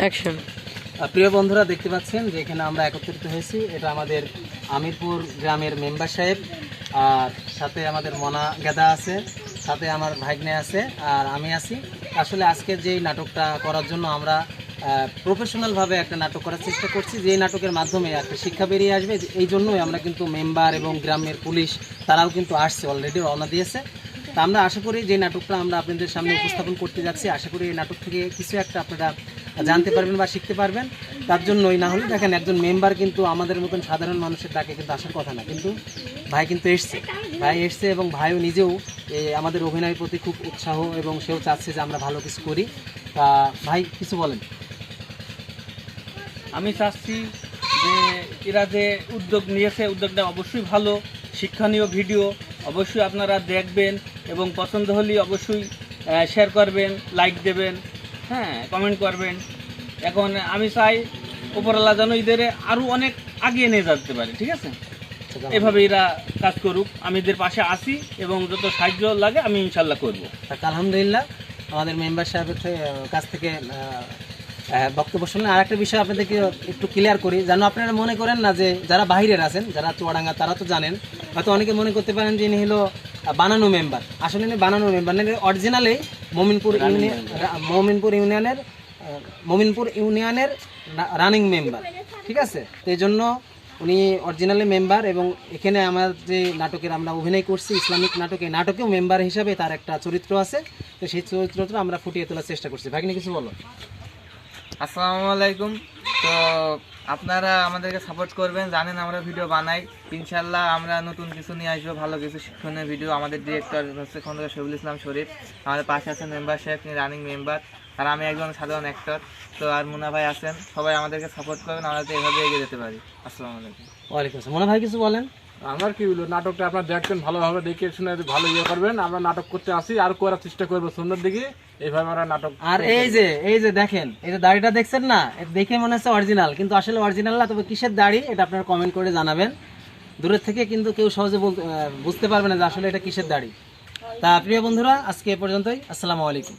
Action প্রিয় বন্ধুরা, দেখতে পাচ্ছেন যে এখানে আমরা একত্রিত হয়েছি। এটা আমাদের আমিরপুর গ্রামের মেম্বার সাহেব, আর সাথে আমাদের মনা গেদা আছে, সাথে আমার ভাগ্নে আছে, আর আমি আছি। আসলে আজকের যেই নাটকটা করার জন্য আমরা প্রফেশনালভাবে একটা নাটক করার চেষ্টা করছি যে নাটকের মাধ্যমে একটা শিক্ষা বেরিয়ে আসবে, এই জন্যই আমরা কিন্তু মেম্বার এবং গ্রামের পুলিশ, তারাও কিন্তু আসছে অলরেডি রওনা দিয়েছে। তা আমরা আশা করি যে নাটকটা আমরা আপনাদের সামনে উপস্থাপন করতে যাচ্ছি। আশা করি এই নাটক থেকে কিছু একটা আপনারা জানতে পারবেন বা শিখতে পারবেন, তার জন্যই না হলে দেখেন একজন মেম্বার কিন্তু আমাদের মতন সাধারণ মানুষের ডাকে কিন্তু আসার কথা না। কিন্তু ভাই কিন্তু এসছে। ভাই এসছে এবং ভাইও নিজেও আমাদের অভিনয়ের প্রতি খুব উৎসাহ এবং সেও চাচ্ছে যে আমরা ভালো কিছু করি। তা ভাই, কিছু বলেন। আমি চাচ্ছি যে এরা যে উদ্যোগ নিয়েছে, উদ্যোগটা অবশ্যই ভালো। শিক্ষণীয় ভিডিও অবশ্যই আপনারা দেখবেন এবং পছন্দ হলে অবশ্যই শেয়ার করবেন লাইক দেবেন। হ্যাঁ কমেন্ট করবেন। এখন আমি চাই উপরওয়ালা যেন এদের আরও অনেক আগিয়ে নিয়ে যেতে পারে, ঠিক আছে? এভাবে এরা কাজ করুক। আমি এদের পাশে আসি এবং যত সাহায্য লাগে আমি ইনশাল্লাহ করব। আলহামদুলিল্লাহ, আমাদের মেম্বার সাহেবের কাছ থেকে বক্তব্য শুনলেন। আর একটা বিষয় আপনাদেরকে একটু ক্লিয়ার করি। যেন আপনারা মনে করেন না যে, যারা বাহিরের আছেন, যারা চুয়াডাঙ্গা, তারা তো জানেন হয়তো অনেকে মনে করতে পারেন যে ইনি হলো বানানো মেম্বার আসলে ইনি বানানো মেম্বার না অরিজিনালি মমিনপুর ইউনিয়ন মমিনপুর ইউনিয়নের মমিনপুর ইউনিয়নের রানিং মেম্বার ঠিক আছে? তো এই জন্য উনি অরিজিনালি মেম্বার এবং এখানে আমার যে নাটকের আমরা অভিনয় করছি ইসলামিক নাটকে নাটকেও মেম্বার হিসাবে তার একটা চরিত্র আছে। তো সেই চরিত্রটা আমরা ফুটিয়ে তোলার চেষ্টা করছি। ভাগিনী কিছু বলো। আসসালামু আলাইকুম। তো আপনারা আমাদেরকে সাপোর্ট করবেন, জানেন আমরা ভিডিও বানাই। ইনশাল্লাহ আমরা নতুন কিছু নিয়ে আসব, ভালো কিছু শিক্ষণীয় ভিডিও আমাদের ডিরেক্টর হচ্ছে খন্দকার শহীদুল ইসলাম শরীফ। আমাদের পাশে আছেন মেম্বার সাহেব রানিং মেম্বার আর আমি একজন সাধারণ অ্যাক্টর তো আর মুনা ভাই আছেন, সবাই আমাদেরকে সাপোর্ট করবেন, আমরা তো এভাবে এগিয়ে যেতে পারি। আসসালামু আলাইকুম। ওয়ালাইকুম আসসালাম। মুনা ভাই কিছু বলেন? আমার কি বলব নাটকটা আপনারা দেখবেন ভালোভাবে দেখে শুনে ভালো ইয়ে করবেন। আমরা নাটক করতে আসি আর করার চেষ্টা করব সুন্দর দিকে। এইভাবে আমরা নাটক আর এই যে এই যে দেখেন এই যে দাড়িটা দেখছেন না? দেখে মনে হচ্ছে অরিজিনাল কিন্তু আসলে অরিজিনাল না তবে কিসের দাড়ি এটা আপনারা কমেন্ট করে জানাবেন। দূরের থেকে কিন্তু কেউ সহজে বলতে বুঝতে পারবে না যে আসলে এটা কিসের দাড়ি। তা প্রিয় বন্ধুরা আজকে এ পর্যন্তই। আসসালামু আলাইকুম।